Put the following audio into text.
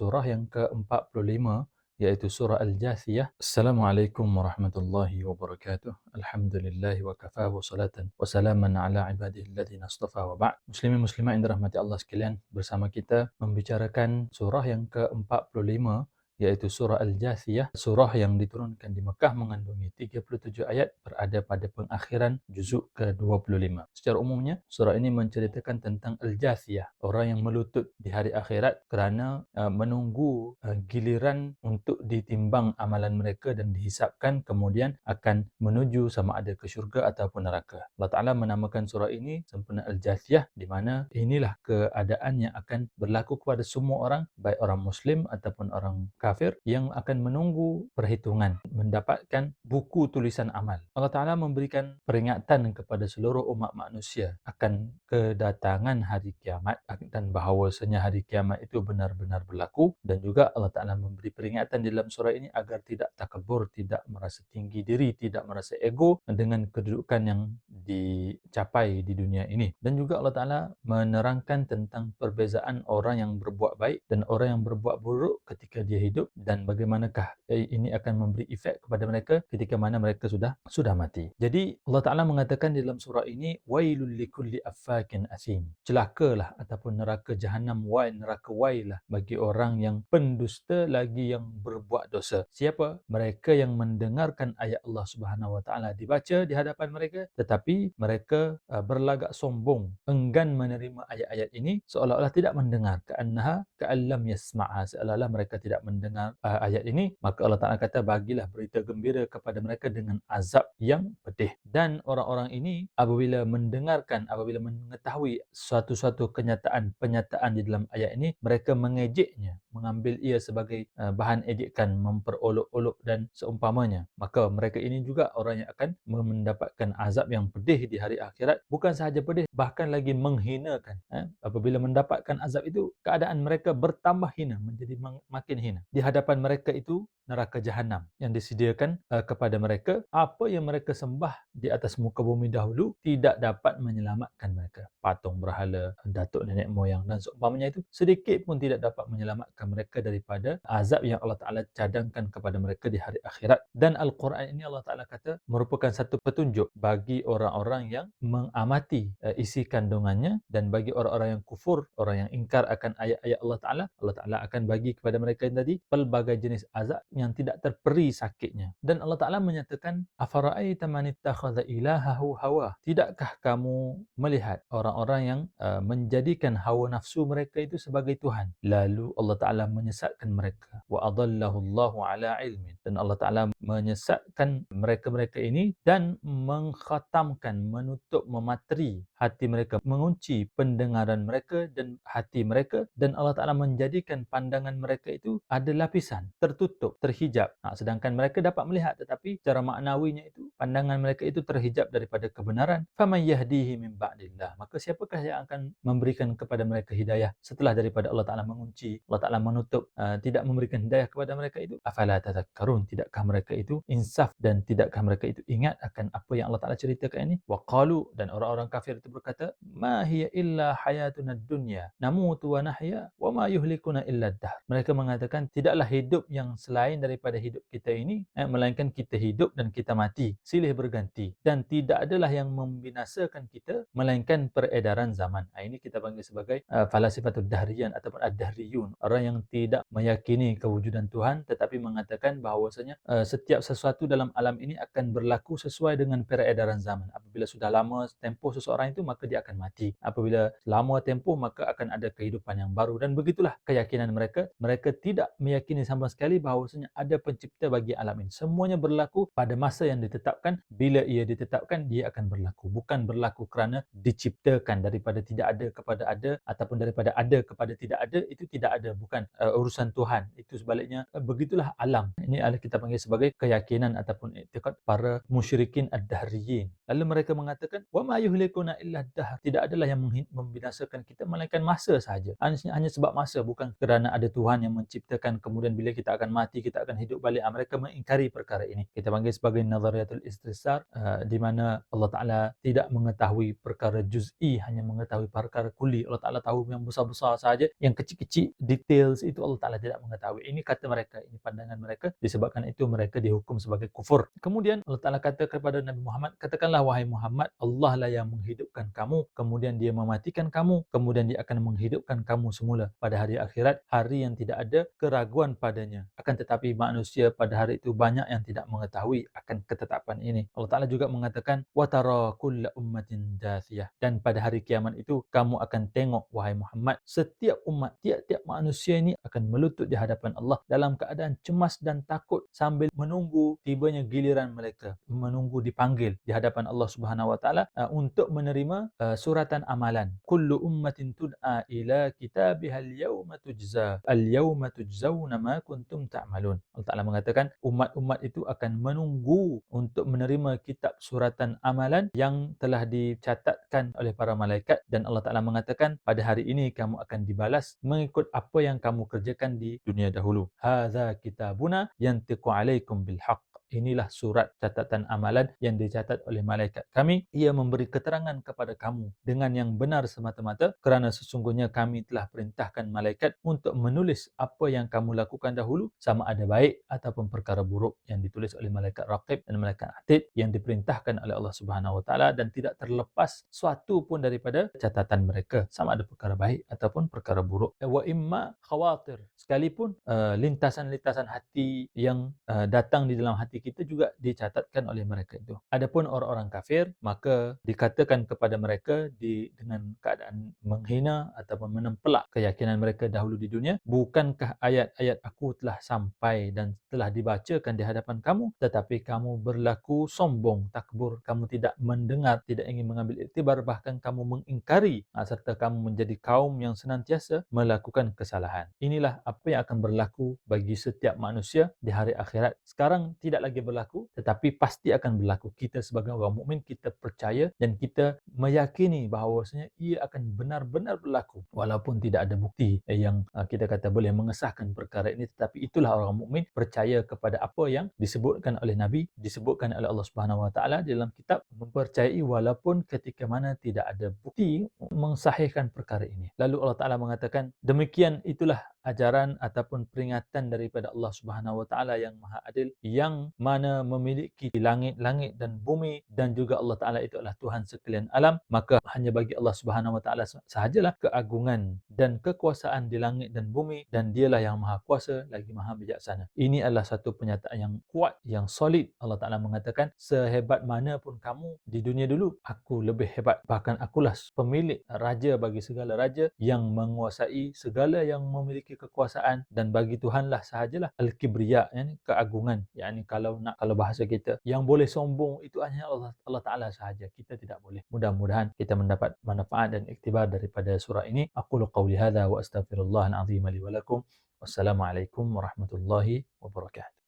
surah yang ke-45 yaitu surah Al-Jathiyah. Assalamualaikum warahmatullahi wabarakatuh. Alhamdulillah wa kafa wa salatan wa salaman ala ibadihi alladhina astafa wa ba'd. Muslimin muslimat yang dirahmati Allah sekalian, bersama kita membicarakan surah yang ke-45 iaitu surah Al-Jathiyah, surah yang diturunkan di Mekah mengandungi 37 ayat berada pada pengakhiran juzuk ke-25. Secara umumnya, surah ini menceritakan tentang Al-Jathiyah, orang yang melutut di hari akhirat kerana uh, menunggu uh, giliran untuk ditimbang amalan mereka dan dihisapkan kemudian akan menuju sama ada ke syurga ataupun neraka. Allah Ta'ala menamakan surah ini sempurna Al-Jathiyah di mana inilah keadaan yang akan berlaku kepada semua orang, baik orang Muslim ataupun orang kafir kafir yang akan menunggu perhitungan mendapatkan buku tulisan amal. Allah Taala memberikan peringatan kepada seluruh umat manusia akan kedatangan hari kiamat dan bahawasanya hari kiamat itu benar-benar berlaku dan juga Allah Taala memberi peringatan dalam surah ini agar tidak takabur, tidak merasa tinggi diri, tidak merasa ego dengan kedudukan yang dicapai di dunia ini. Dan juga Allah Taala menerangkan tentang perbezaan orang yang berbuat baik dan orang yang berbuat buruk ketika dia hidup hidup dan bagaimanakah ini akan memberi efek kepada mereka ketika mana mereka sudah sudah mati. Jadi Allah Taala mengatakan dalam surah ini wailul likulli affakin asim. Celakalah ataupun neraka jahanam wail neraka wailah bagi orang yang pendusta lagi yang berbuat dosa. Siapa? Mereka yang mendengarkan ayat Allah Subhanahu Wa Taala dibaca di hadapan mereka tetapi mereka uh, berlagak sombong enggan menerima ayat-ayat ini seolah-olah tidak mendengar ka'annaha ka'allam yasma'a seolah-olah mereka tidak mendengar mendengar uh, ayat ini maka Allah Taala kata bagilah berita gembira kepada mereka dengan azab yang pedih. Dan orang-orang ini apabila mendengarkan apabila mengetahui suatu-suatu kenyataan penyataan di dalam ayat ini mereka mengejeknya mengambil ia sebagai uh, bahan ejekan memperolok-olok dan seumpamanya. Maka mereka ini juga orang yang akan mendapatkan azab yang pedih di hari akhirat. Bukan sahaja pedih bahkan lagi menghinakan eh? apabila mendapatkan azab itu keadaan mereka bertambah hina menjadi makin hina. Di hadapan mereka itu neraka jahanam yang disediakan uh, kepada mereka apa yang mereka sembah di atas muka bumi dahulu tidak dapat menyelamatkan mereka. Patung berhala datuk nenek moyang dan seumpamanya itu sedikit pun tidak dapat menyelamatkan mereka daripada azab yang Allah Taala cadangkan kepada mereka di hari akhirat dan al-Quran ini Allah Taala kata merupakan satu petunjuk bagi orang-orang yang mengamati uh, isi kandungannya dan bagi orang-orang yang kufur orang yang ingkar akan ayat-ayat Allah Taala Allah Taala akan bagi kepada mereka yang tadi pelbagai jenis azab yang tidak terperi sakitnya. Dan Allah Ta'ala menyatakan, Afara'aita man ittakhadha ilahahu hawa. Tidakkah kamu melihat orang-orang yang uh, menjadikan hawa nafsu mereka itu sebagai Tuhan? Lalu Allah Ta'ala Ta'ala menyesatkan mereka. Wa adallahu Allahu ala ilmin. Dan Allah Ta'ala menyesatkan mereka-mereka ini dan mengkhatamkan, menutup, memateri hati mereka, mengunci pendengaran mereka dan hati mereka dan Allah Ta'ala menjadikan pandangan mereka itu ada lapisan, tertutup, terhijab. Nah, sedangkan mereka dapat melihat tetapi secara maknawinya itu, pandangan mereka itu terhijab daripada kebenaran. فَمَنْ yahdihi min ba'dillah Maka siapakah yang akan memberikan kepada mereka hidayah setelah daripada Allah Ta'ala mengunci, Allah Ta'ala menutup uh, tidak memberikan hidayah kepada mereka itu afala tadhakkarun tidakkah mereka itu insaf dan tidakkah mereka itu ingat akan apa yang Allah Taala ceritakan ini? Waqalu dan orang-orang kafir itu berkata ma hiya illa hayatuna dunya namutu wa nahya wa ma yuhlikuna illa dahr mereka mengatakan tidaklah hidup yang selain daripada hidup kita ini eh, melainkan kita hidup dan kita mati silih berganti. Dan tidak adalah yang membinasakan kita melainkan peredaran zaman. Ah, ini kita panggil sebagai uh, falasifatul dahriyan ataupun ad-dahriyun. Orang yang tidak meyakini kewujudan Tuhan tetapi mengatakan bahawasanya uh, setiap sesuatu dalam alam ini akan berlaku sesuai dengan peredaran zaman. Apabila sudah lama tempoh seseorang itu maka dia akan mati. Apabila lama tempoh maka akan ada kehidupan yang baru dan begitulah keyakinan mereka. Mereka tidak meyakini sama sekali bahawasanya ada pencipta bagi alam ini. Semuanya berlaku pada masa yang ditetapkan. Bila ia ditetapkan dia akan berlaku. Bukan berlaku kerana diciptakan daripada tidak ada kepada ada ataupun daripada ada kepada tidak ada itu tidak ada bukan uh, urusan Tuhan. Itu sebaliknya uh, begitulah alam. Ini adalah kita panggil sebagai keyakinan ataupun iktikad para musyrikin ad-dahriyin. Lalu mereka mengatakan wa ma yuhlikuna illa dahr. Tidak adalah yang membinasakan kita melainkan masa sahaja. Hanya, hanya sebab masa bukan kerana ada Tuhan yang menciptakan kemudian bila kita akan mati kita akan hidup balik. Ah, mereka mengingkari perkara ini. Kita panggil sebagai nazariyatul istisar uh, di mana Allah Taala tidak mengetahui perkara juz'i hanya mengetahui perkara kuli. Allah Taala tahu yang besar-besar sahaja, yang kecil-kecil details itu Allah Taala tidak mengetahui. Ini kata mereka, ini pandangan mereka disebabkan itu mereka dihukum sebagai kufur. Kemudian Allah Taala kata kepada Nabi Muhammad, katakanlah wahai Muhammad, Allah lah yang menghidupkan kamu, kemudian dia mematikan kamu, kemudian dia akan menghidupkan kamu semula pada hari akhirat, hari yang tidak ada keraguan padanya. Akan tetapi manusia pada hari itu banyak yang tidak mengetahui akan ketetapan ini. Allah Taala juga mengatakan tara kulla ummatin dathiyah dan pada hari kiamat itu kamu akan tengok wahai Muhammad setiap umat tiap-tiap manusia ini akan melutut di hadapan Allah dalam keadaan cemas dan takut sambil menunggu tibanya giliran mereka menunggu dipanggil di hadapan Allah Subhanahu wa taala uh, untuk menerima uh, suratan amalan. Kullu ummatin tud'a ila kitabiha al-yawma tujza al-yawma tujzauna ma kuntum ta'malun. Allah Taala mengatakan umat-umat itu akan menunggu untuk menerima kitab suratan amalan yang telah dicatatkan oleh para malaikat. Dan Allah Taala mengatakan pada hari ini kamu akan dibalas mengikut apa yang kamu kerjakan di dunia dahulu. Hadza kitabuna yantiqu alaikum bil haqq inilah surat catatan amalan yang dicatat oleh malaikat kami. Ia memberi keterangan kepada kamu dengan yang benar semata-mata kerana sesungguhnya kami telah perintahkan malaikat untuk menulis apa yang kamu lakukan dahulu sama ada baik ataupun perkara buruk yang ditulis oleh malaikat raqib dan malaikat atid yang diperintahkan oleh Allah Subhanahu Wa Taala dan tidak terlepas suatu pun daripada catatan mereka sama ada perkara baik ataupun perkara buruk. Wa imma khawatir sekalipun uh, lintasan-lintasan hati yang uh, datang di dalam hati kita juga dicatatkan oleh mereka itu. Adapun orang-orang kafir, maka dikatakan kepada mereka di dengan keadaan menghina ataupun menempelak keyakinan mereka dahulu di dunia, bukankah ayat-ayat aku telah sampai dan telah dibacakan di hadapan kamu, tetapi kamu berlaku sombong, takbur, kamu tidak mendengar, tidak ingin mengambil iktibar, bahkan kamu mengingkari ha, serta kamu menjadi kaum yang senantiasa melakukan kesalahan. Inilah apa yang akan berlaku bagi setiap manusia di hari akhirat. Sekarang tidak lagi berlaku tetapi pasti akan berlaku. Kita sebagai orang mukmin kita percaya dan kita meyakini bahawasanya ia akan benar-benar berlaku. Walaupun tidak ada bukti yang uh, kita kata boleh mengesahkan perkara ini tetapi itulah orang mukmin percaya kepada apa yang disebutkan oleh nabi disebutkan oleh Allah Subhanahu wa taala dalam kitab mempercayai walaupun ketika mana tidak ada bukti mensahihkan perkara ini. Lalu Allah taala mengatakan demikian itulah ajaran ataupun peringatan daripada Allah Subhanahu Wa Taala yang Maha Adil yang mana memiliki langit-langit dan bumi dan juga Allah Taala itu adalah Tuhan sekalian alam maka hanya bagi Allah Subhanahu Wa Taala sahajalah keagungan dan kekuasaan di langit dan bumi dan dialah yang Maha Kuasa lagi Maha Bijaksana. Ini adalah satu pernyataan yang kuat yang solid Allah Taala mengatakan sehebat mana pun kamu di dunia dulu aku lebih hebat bahkan akulah pemilik raja bagi segala raja yang menguasai segala yang memiliki kekuasaan dan bagi Tuhanlah sahajalah al-kibriya yakni keagungan yakni kalau nak kalau bahasa kita. Yang boleh sombong itu hanya Allah Allah Taala sahaja. Kita tidak boleh. Mudah-mudahan kita mendapat manfaat dan iktibar daripada surah ini. Aqulu qawli hadha wa astaghfirullah al-azim li wa lakum. Wassalamu alaikum warahmatullahi wabarakatuh